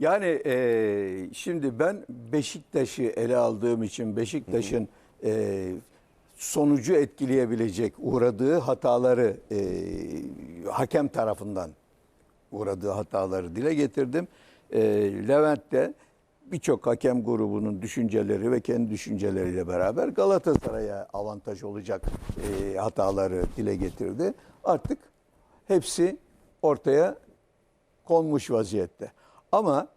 Yani e, şimdi ben Beşiktaş'ı ele aldığım için Beşiktaş'ın e, sonucu etkileyebilecek uğradığı hataları e, hakem tarafından uğradığı hataları dile getirdim. E, Levent de birçok hakem grubunun düşünceleri ve kendi düşünceleriyle beraber Galatasaray'a avantaj olacak e, hataları dile getirdi. Artık hepsi ortaya konmuş vaziyette. Ama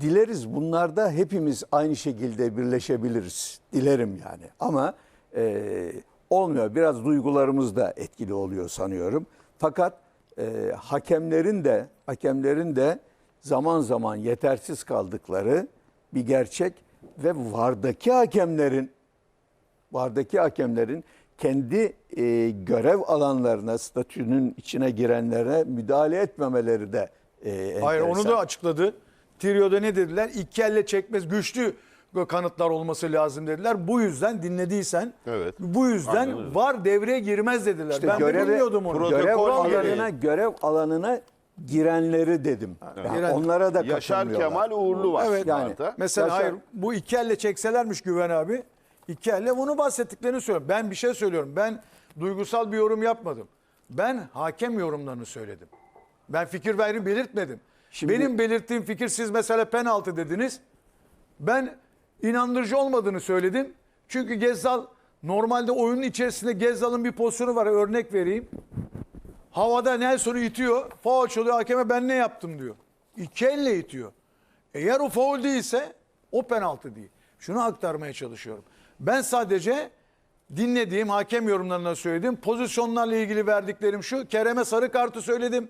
dileriz bunlarda hepimiz aynı şekilde birleşebiliriz. Dilerim yani. Ama e, olmuyor. Biraz duygularımız da etkili oluyor sanıyorum. Fakat e, hakemlerin de hakemlerin de zaman zaman yetersiz kaldıkları bir gerçek ve vardaki hakemlerin vardaki hakemlerin kendi e, görev alanlarına, statünün içine girenlere müdahale etmemeleri de e, Hayır onu enteresan. da açıkladı. Trio'da ne dediler? İki elle çekmez güçlü kanıtlar olması lazım dediler. Bu yüzden dinlediysen Evet. bu yüzden öyle. var devreye girmez dediler. İşte ben de bilmiyordum onu. Protokol görev alanına görev alanına girenleri dedim. Yani giren- onlara da Yaşar. Kemal Uğurlu var. Evet. Yani-. Mesela Yaşar- hayır bu iki elle çekselermiş Güven abi. İki elle bunu bahsettiklerini söylüyorum. Ben bir şey söylüyorum. Ben duygusal bir yorum yapmadım. Ben hakem yorumlarını söyledim. Ben fikir verimi belirtmedim. Şimdi- Benim belirttiğim fikir siz mesela penaltı dediniz. Ben inandırıcı olmadığını söyledim. Çünkü Gezzal normalde oyunun içerisinde Gezzal'ın bir pozisyonu var örnek vereyim. Havada Nelson'u itiyor. Faul çalıyor hakeme ben ne yaptım diyor. İki elle itiyor. Eğer o faul değilse o penaltı değil. Şunu aktarmaya çalışıyorum. Ben sadece dinlediğim hakem yorumlarına söyledim. Pozisyonlarla ilgili verdiklerim şu. Kerem'e sarı kartı söyledim.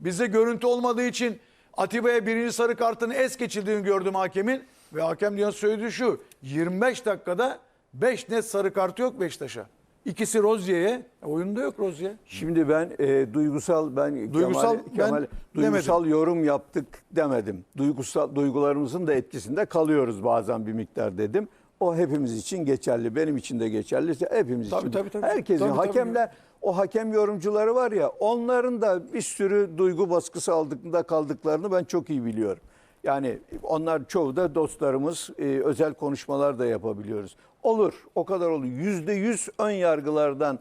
Bizde görüntü olmadığı için Atiba'ya birinci sarı kartını es geçildiğini gördüm hakemin. Ve hakem diyor söylediği şu. 25 dakikada 5 net sarı kartı yok Beşiktaş'a. İkisi Rozier'e. E, Oyunda yok Rozier. Şimdi ben e, duygusal ben Duygusal Kemal, ben Kemal duygusal demedim. yorum yaptık demedim. Duygusal duygularımızın da etkisinde kalıyoruz bazen bir miktar dedim. O hepimiz için geçerli. Benim için de geçerli. Hepimiz Tabii, için. tabii, tabii. Herkesin Tabii, tabii. hakemler o hakem yorumcuları var ya onların da bir sürü duygu baskısı aldıklarında kaldıklarını ben çok iyi biliyorum. Yani onlar çoğu da dostlarımız e, özel konuşmalar da yapabiliyoruz. Olur o kadar olur. Yüzde yüz ön yargılardan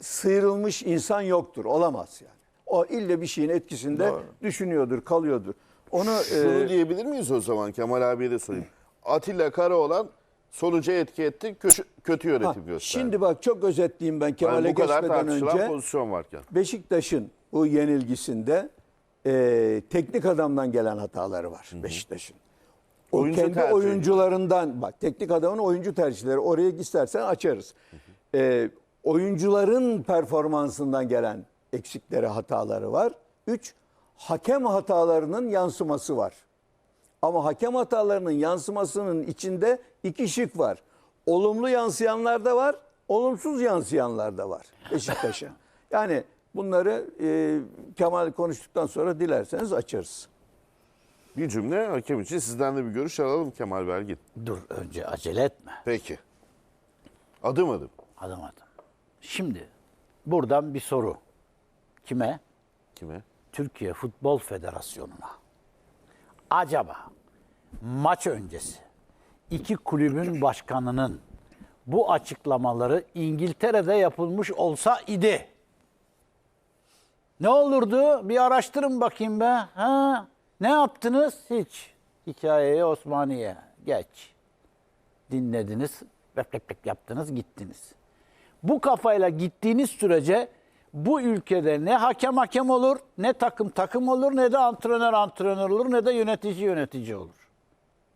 sıyrılmış insan yoktur. Olamaz yani. O ille bir şeyin etkisinde Doğru. düşünüyordur, kalıyordur. Onu Şunu e, diyebilir miyiz o zaman Kemal abiye de sorayım. Atilla Karaoğlan sonuca etki etti, kötü, kötü yönetim ha, gösterdi. şimdi bak çok özetleyeyim ben yani Kemal'e kadar geçmeden önce. pozisyon varken. Beşiktaş'ın bu yenilgisinde e, teknik adamdan gelen hataları var Beşiktaş'ın. O Oyuncu kendi tercihi. oyuncularından bak teknik adamın oyuncu tercihleri oraya istersen açarız. E, oyuncuların performansından gelen eksikleri hataları var. Üç hakem hatalarının yansıması var. Ama hakem hatalarının yansımasının içinde iki şık var. Olumlu yansıyanlar da var, olumsuz yansıyanlar da var Beşiktaş'a. Yani bunları e, Kemal konuştuktan sonra dilerseniz açarız. Bir cümle hakem için sizden de bir görüş alalım Kemal Belgin. Dur önce acele etme. Peki. Adım adım. Adım adım. Şimdi buradan bir soru. Kime? Kime? Türkiye Futbol Federasyonu'na. Acaba maç öncesi iki kulübün başkanının bu açıklamaları İngiltere'de yapılmış olsa idi. Ne olurdu? Bir araştırın bakayım be. Ha? Ne yaptınız? Hiç. Hikayeye Osmaniye. Geç. Dinlediniz. Rep rep rep yaptınız gittiniz. Bu kafayla gittiğiniz sürece bu ülkede ne hakem hakem olur, ne takım takım olur, ne de antrenör antrenör olur, ne de yönetici yönetici olur.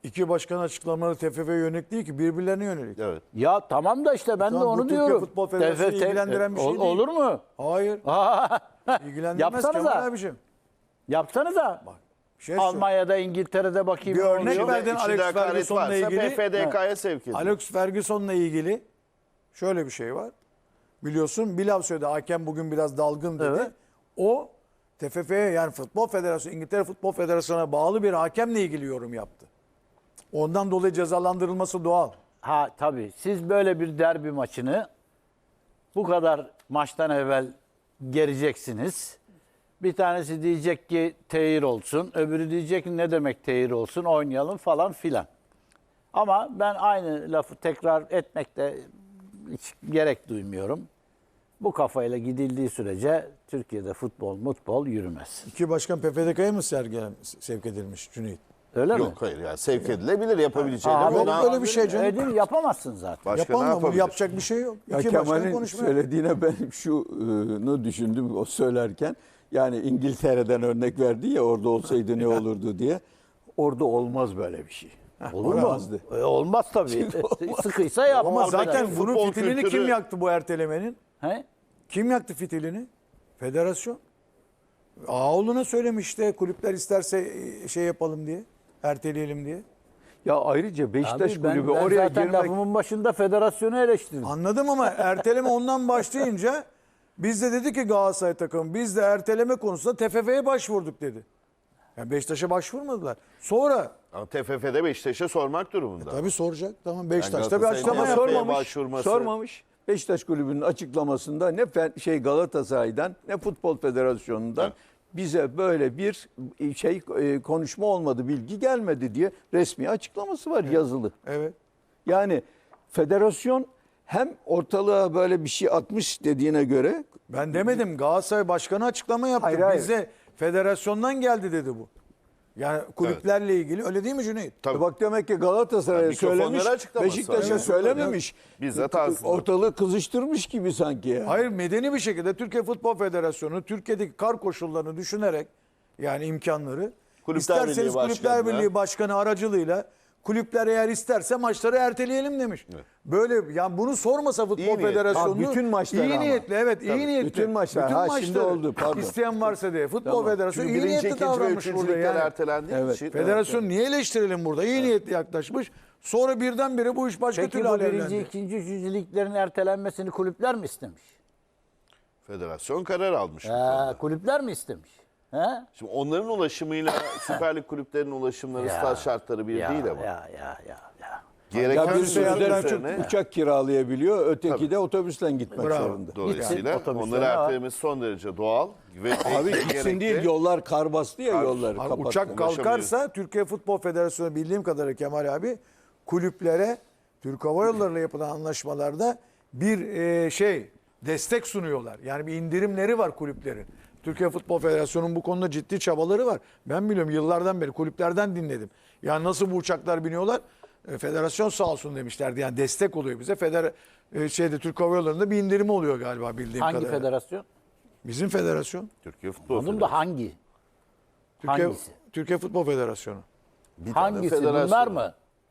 İki başkan açıklamaları TFF yönelik değil ki birbirlerine yönelik. Evet. Ya tamam da işte ben Tamam, de onu Türkiye diyorum. Futbol Federasyonu TFF ilgilendiren bir şey Ol- değil. Olur mu? Hayır. İlgilendirmez Yapsanıza. Kemal abicim. Yapsanıza. Bir şey. Almanya'da, İngiltere'de bakayım. Bir ne örnek oluyor. ver. verdin Alex Ferguson'la varsa ilgili. BFDK'ya sevk edin. Alex Ferguson'la ilgili şöyle bir şey var. Biliyorsun bir laf söyledi. Hakem bugün biraz dalgın dedi. Evet. O TFF'ye yani Futbol Federasyonu, İngiltere Futbol Federasyonu'na bağlı bir hakemle ilgili yorum yaptı. Ondan dolayı cezalandırılması doğal. Ha tabii. Siz böyle bir derbi maçını bu kadar maçtan evvel gereceksiniz. Bir tanesi diyecek ki tehir olsun, öbürü diyecek ki ne demek tehir olsun, oynayalım falan filan. Ama ben aynı lafı tekrar etmekte hiç gerek duymuyorum. Bu kafayla gidildiği sürece Türkiye'de futbol, mutbol yürümez. İki başkan PFDK'ya mı sergilen, sevk edilmiş Cüneyt? Öyle mi? Yok hayır yani sevk edilebilir yapabileceği Aa, de yok, buna öyle bir şey canım. Mi? Yapamazsın zaten. başka ne Yapamam. Yapabilir? yapacak bir şey yok. Ya İki başkan Kemal'in söylediğine ben şunu düşündüm o söylerken. Yani İngiltere'den örnek verdi ya orada olsaydı ne olurdu diye. Orada olmaz böyle bir şey. Olur mu? Olmazdı. E, olmaz tabii. Sıkıysa yap. Ama zaten Futbol bunun fitilini kültürü- kim yaktı bu ertelemenin? He? Kim yaktı fitilini? Federasyon. Ağoğlu'na söylemiş de kulüpler isterse e, şey yapalım diye. Erteleyelim diye. Ya ayrıca Beşiktaş Abi ben, kulübü ben oraya zaten girmek lafımın başında federasyonu eleştirdim. Anladım ama erteleme ondan başlayınca biz de dedi ki Galatasaray takımı biz de erteleme konusunda TFF'ye başvurduk dedi. Yani Beşiktaş'a başvurmadılar. Sonra Ama TFF'de Beşiktaş'a sormak durumunda. tabii soracak. Tamam Beşiktaş'ta bir Galatasaray'ın açıklama TFF 'ye yapıyor. sormamış. başvurması- Sormamış. Beşiktaş kulübünün açıklamasında ne şey Galatasaray'dan ne Futbol Federasyonu'ndan Evet. bize böyle bir şey e, konuşma olmadı, bilgi gelmedi diye resmi açıklaması var yazılı. Evet. Yani federasyon hem ortalığa böyle bir şey atmış dediğine göre Ben demedim Galatasaray Başkanı açıklama yaptı. Hayır, hayır. Bize federasyondan geldi dedi bu. Yani kulüplerle ilgili öyle değil mi Cüneyt? Tabii. bak demek ki Galatasaray'a Ya mikrofonlara söylemiş, açıklaması. Beşiktaş'a söylememiş. Bizzat aslında. Ortalığı kızıştırmış gibi sanki ya. Hayır medeni bir şekilde Türkiye Futbol Federasyonu Türkiye'deki kar koşullarını düşünerek yani imkanları Kulüpler isterseniz Birliği Kulüpler Başkanı'na- Birliği Başkanı aracılığıyla kulüpler eğer isterse maçları erteleyelim demiş. Böyle yani bunu sormasa Futbol İyi. Federasyonu Ha, bütün maçları iyi ama. niyetli evet iyi Tabii, niyetli. bütün maçlar. Ha, şimdi maçları oldu, pardon. İsteyen varsa diye Futbol Tamam. Federasyonu Çünkü iyi birinci, niyetli davranmış burada yani. ertelendiği Evet. için. Federasyon niye eleştirelim burada? İyi niyetli yaklaşmış. Sonra birdenbire bu iş başka Peki türlü bu birinci, alevlendi. ikinci, üçüncü liglerin ertelenmesini kulüpler mi istemiş? Federasyon karar almış. Ee, kulüpler mi istemiş? He? Şimdi onların ulaşımıyla Süper Lig kulüplerinin ulaşımları, stat şartları bir ya, değil ama. Ya ya ya ya. Gereken Ya bir sözler sürüden çok üzerine uçak kiralayabiliyor, öteki de otobüsle gitmek Bravo. zorunda. dolayısıyla Gitsin, otobüsler onları var. ertelemesi son derece doğal ve Abi gitsin gerekli. değil yollar kar bastı ya yolları Abi kapattı. uçak kalkarsa Türkiye Futbol Federasyonu bildiğim kadarıyla Kemal abi kulüplere Türk Hava Yolları'yla yapılan anlaşmalarda bir e, şey destek sunuyorlar. Yani bir indirimleri var kulüplerin. Türkiye Futbol Federasyonu'nun bu konuda ciddi çabaları var. Ben biliyorum yıllardan beri kulüplerden dinledim. Yani nasıl bu uçaklar biniyorlar? E, federasyon sağ olsun demişlerdi. Yani destek oluyor bize. Feder e, şeyde Türk Hava Yolları'nda bir indirimi oluyor galiba bildiğim Hangi kadarıyla. federasyon? Bizim federasyon. Türkiye Futbol Anladım da hangi? Türkiye, Hangisi? Türkiye Futbol Federasyonu. Bir Hangisi? federasyon. Bunlar mı?